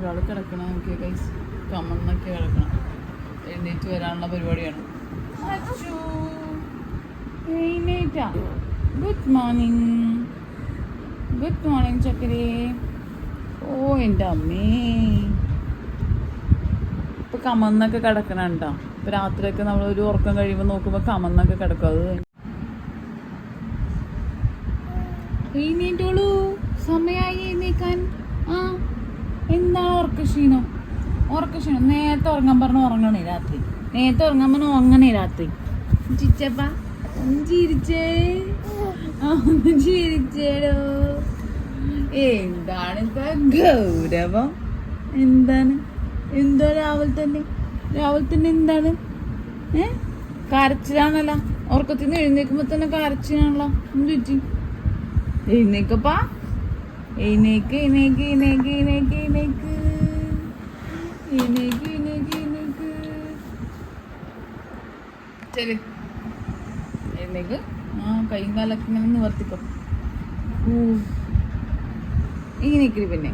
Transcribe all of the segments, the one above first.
ഒരാൾ കിടക്കണം നോക്കിയ കൈസ് കമന്നൊക്കെ കിടക്കണം. എഴുന്നേറ്റ് വരാനുള്ള പരിപാടിയാണ്. എഴുന്നേറ്റാ. ഗുഡ് മോർണിംഗ് ഗുഡ് മോർണിംഗ് ചക്കരേ ഓ എന്റെ അമ്മേ. ഇപ്പൊ കമന്നൊക്കെ കിടക്കണുണ്ടോ ഇപ്പൊ രാത്രിയൊക്കെ നമ്മൾ ഒരു ഉറക്കം കഴിയുമ്പോൾ നോക്കുമ്പോൾ കമന്നൊക്കെ കിടക്കും. അത് എഴുന്നേറ്റോളൂ. എന്താണ് ഉറക്ക ക്ഷീണം? നേരത്തെ ഉറങ്ങാൻ പറഞ്ഞു ഉറങ്ങണേ രാത്രി. നേരത്തെ ഉറങ്ങാൻ പറഞ്ഞു ഉറങ്ങണേ രാത്രി. ചിച്ചപ്പ. ഒന്ന് ചിരിച്ചേ. ഒന്ന് ചിരിച്ചേടോ. എന്താണ് ഇപ്പൊ ഗൗരവം? എന്താണ്? എന്തോ രാവിലെ തന്നെ. രാവിലെ തന്നെ എന്താണ്? ഏ? കരച്ചിലാണല്ലോ. ഉറക്കത്തിൽ നിന്ന് എഴുന്നേക്കുമ്പോ തന്നെ കരച്ചിലാണല്ലോ. എന്ത് പറ്റി എഴുന്നേക്കപ്പാ എഴുന്നേക്ക് എഴുന്നേക്ക് എഴുന്നേക്ക് എഴുന്നേക്ക് എഴുന്നേക്ക്. എഴുന്നേക്ക് ആ കൈയും കാലൊക്കെ ഇങ്ങനെ നിവർത്തിക്കോ. ഊ ഇങ്ങനെ പിന്നെ.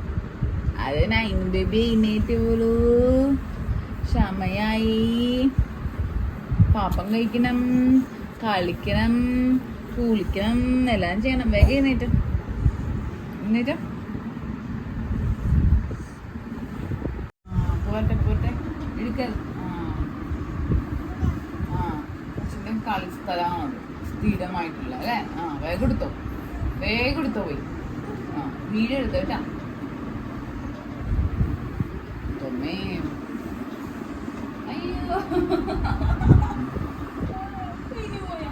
അത് നൈൻ ബേബി എഴുന്നേറ്റ് പോലൂ. സമയായി പാപ്പം കഴിക്കണം കളിക്കണം കുളിക്കണം എല്ലാം ചെയ്യണം. വേഗം എഴുന്നേറ്റ്. എഴുന്നേറ്റ് ആ പോട്ടെ പോട്ടെ എടുക്കൽ ആ അച്ഛന്റെ കളി സ്ഥലമാണത്. സ്ഥിരമായിട്ടുള്ള അല്ലേ? ആ വേഗം എടുത്തോ. വേഗം എടുത്തോ പോയി. ആ വീഡിയോ എടുത്തോ കേട്ടാ. അയ്യോ. ഇനി പോയാ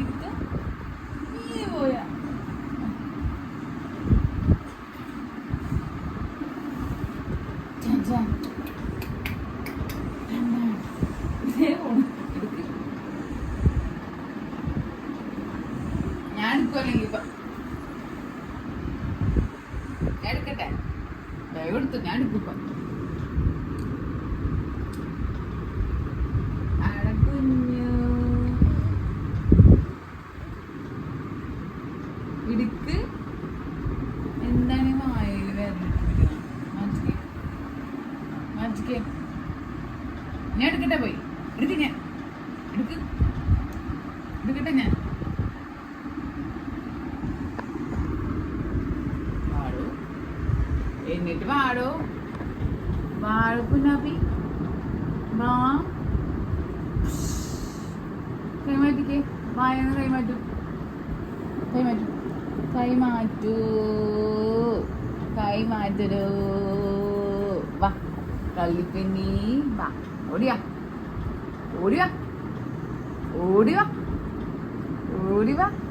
എടുത്ത നീ പോയാ ചാ, ചാ. ദേ പോണു. എടുക്ക്. ഞാൻ എടുക്കുമല്ലെങ്കിൽ ഇപ്പൊ. ഞാൻ എടുക്കട്ടെ? ദയവ് എടുത്തു ഞാൻ എടുക്കും അടക്കുഞ്ഞു ഇടുക്ക്. എന്താണ് വായിൽ വേദനിപ്പിക്കുന്നത് മാജിക്ക്. മാജിക്ക്. ഞാൻ എടുക്കട്ടെ പോയി. എടുക്ക് ഞാൻ. എടുക്ക്. എടുക്കട്ടെ ഞാൻ വാടോ എന്നിട്ട് വാടോ. വാഴ നബി. വാ കൈമാറ്റിക്കേ. വായന്ന് കൈമാറ്റു. കൈമാറ്റു. കൈമാറ്റൂ. കൈമാറ്റരോ വാ. കള്ളിപ്പിന്നി വാ. ഓടിയാ. ഓടിയാ. ഓടിവാ. ഓടിവാ.